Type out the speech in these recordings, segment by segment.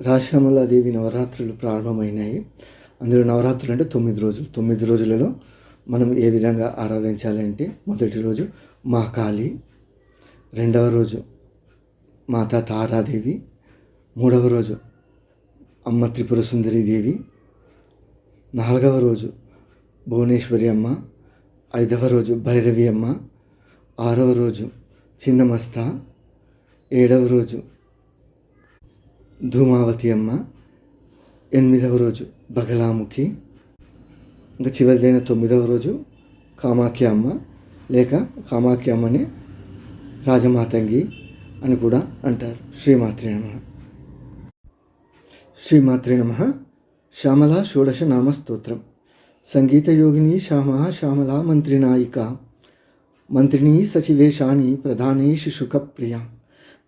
రాశ్యామలాదేవి నవరాత్రులు ప్రారంభమైనాయి. అందులో నవరాత్రులు అంటే తొమ్మిది రోజులు. తొమ్మిది రోజులలో మనం ఏ విధంగా ఆరాధించాలంటే మొదటి రోజు మా కాళి రెండవ రోజు మాతా తారాదేవి మూడవ రోజు అమ్మ త్రిపుర సుందరి దేవి నాలుగవ రోజు భువనేశ్వరి అమ్మ ఐదవ రోజు భైరవి అమ్మ ఆరవ రోజు చిన్నమస్త ఏడవ రోజు ధూమావతి అమ్మ ఎనిమిదవ రోజు బగలాముఖి ఇంకా చివరిదైన తొమ్మిదవ రోజు కామాఖ్య అమ్మ లేక కామాఖ్య అమ్మని రాజమాతంగి అని కూడా అంటారు. శ్రీమాత్రే నమ. శ్రీమాత్రే నమ. శ్యామల షోడశ నామ స్తోత్రం. సంగీతయోగిని శ్యామ శ్యామల మంత్రినాయిక మంత్రిణీ సచివేశాని ప్రధానేషు శుకప్రియ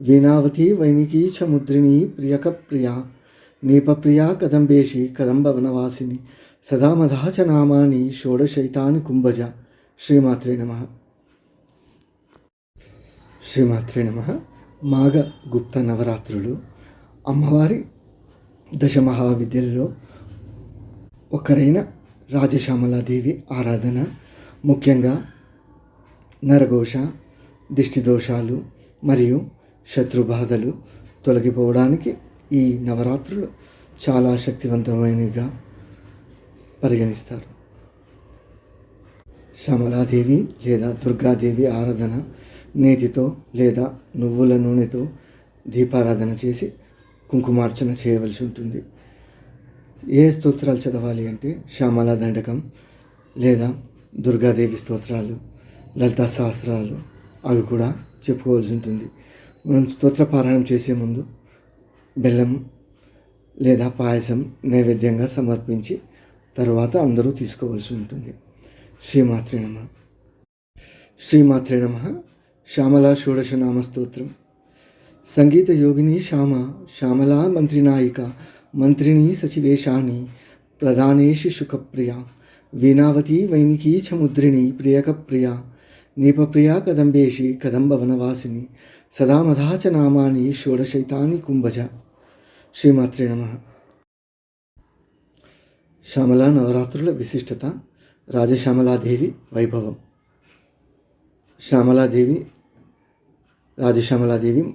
వీణావతి వైణికీ చ ముద్రిణీ ప్రియకప్రియ నీపప్రియా కదంబేషి కదంబవనవాసిని సదామధాచ చ నామాని షోడశైతాని కుంభజ శ్రీమాత్రే నమ శ్రీమాత్రే నమ మాఘ గుప్త నవరాత్రులు అమ్మవారి దశమహావిద్యల్లో ఒకరైన రాజశ్యామలాదేవి ఆరాధన ముఖ్యంగా నరఘోష దిష్టి దోషాలు మరియు శత్రుబాధలు తొలగిపోవడానికి ఈ నవరాత్రులు చాలా శక్తివంతమైనవిగా పరిగణిస్తారు. శ్యామలాదేవి లేదా దుర్గాదేవి ఆరాధన నేతితో లేదా నువ్వుల నూనెతో దీపారాధన చేసి కుంకుమార్చన చేయవలసి ఉంటుంది. ఏ స్తోత్రాలు చదవాలి అంటే శ్యామల దండకం లేదా దుర్గాదేవి స్తోత్రాలు లలితా శాస్త్రాలు అవి కూడా చెప్పుకోవాల్సి ఉంటుంది. మనం స్తోత్రపారాయణం చేసే ముందు బెల్లం లేదా పాయసం నైవేద్యంగా సమర్పించి తర్వాత అందరూ తీసుకోవాల్సి ఉంటుంది. శ్రీమాత్రే నమ. శ్రీమాత్రే నమ. శ్యామల షోడశ నామ స్తోత్రం. సంగీత యోగిని శ్యామ శ్యామలా మంత్రినాయిక మంత్రిణీ సచివేశాని ప్రధానేషి శుకప్రియ వీణావతి వైనికీ చముద్రిణి ప్రియకప్రియ నీపప్రియా కదంబేషి కదంబ వనవాసిని సదామధాచ నామాని షోడశైతాని కుంభజ. శ్రీమాత్రే నమ. శ్యామల నవరాత్రుల విశిష్టత రాజశ్యామలాదేవి వైభవం. శ్యామలాదేవి రాజశ్యామలాదేవి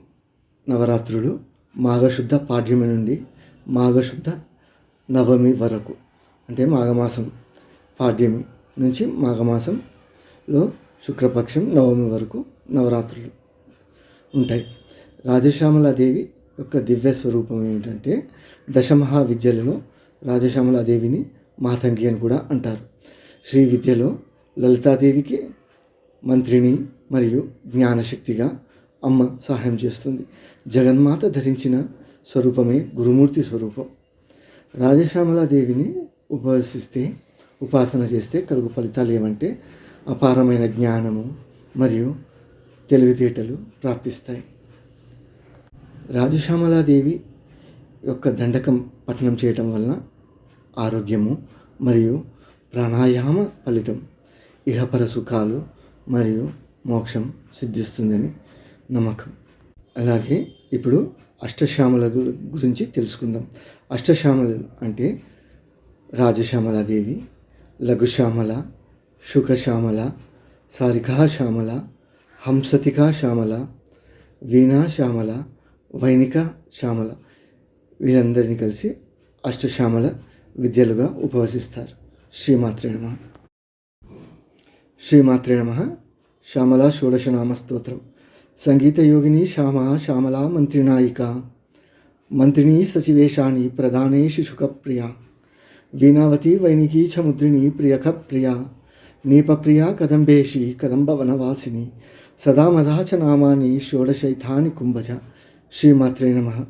నవరాత్రులు మాఘశుద్ధ పాడ్యమి నుండి మాఘశుద్ధ నవమి వరకు అంటే మాఘమాసం పాడ్యమి నుంచి మాఘమాసంలో శుక్రపక్షం నవమి వరకు నవరాత్రులు. ఉంటాయి. రాజశ్యామలాదేవి యొక్క దివ్య స్వరూపం ఏంటంటే దశమహా విద్యలలో రాజశ్యామలాదేవిని మాతంగి అని కూడా అంటారు. శ్రీ విద్యలో లలితాదేవికి మంత్రిని మరియు జ్ఞానశక్తిగా అమ్మ సహాయం చేస్తుంది. జగన్మాత ధరించిన స్వరూపమే గురుమూర్తి స్వరూపం. రాజశ్యామలాదేవిని ఉపవసిస్తే ఉపాసన చేస్తే కలుగు ఫలితాలు ఏమంటే అపారమైన జ్ఞానము మరియు తెలివితేటలు ప్రాప్తిస్తాయి. రాజశ్యామలాదేవి యొక్క దండకం పఠనం చేయటం వలన ఆరోగ్యము మరియు ప్రాణాయామ ఫలితం ఇహపర సుఖాలు మరియు మోక్షం సిద్ధిస్తుందని నమ్మకం. అలాగే ఇప్పుడు అష్టశ్యామల గురించి తెలుసుకుందాం. అష్టశ్యామలు అంటే రాజశ్యామలాదేవి లఘుశ్యామల శుకశ్యామల సారికాశ్యామల శ్యామల హంసతికా శ్యామల వీణా శ్యామల వైణిక శ్యామల. వీళ్ళందరినీ కలిసి అష్టశ్యామల విద్యలుగా ఉపవసిస్తారు. శ్రీమాత్రే నమ. శ్రీమాత్రే నమ. శ్యామల షోడశనామ స్తోత్రం. సంగీతయోగిని శ్యామ శ్యామల మంత్రినాయిక. మంత్రిణీ సచివేశాని ప్రధానేషు శిశుకప్రియ. వీణావతి వైణికీ సముద్రిణి ప్రియక ప్రియ నీపప్రియా కదంబేషి కదంబవనవాసిని సదా మదా నామాని షోడశైతాని కుంభజ. శ్రీమాత్రే నమ.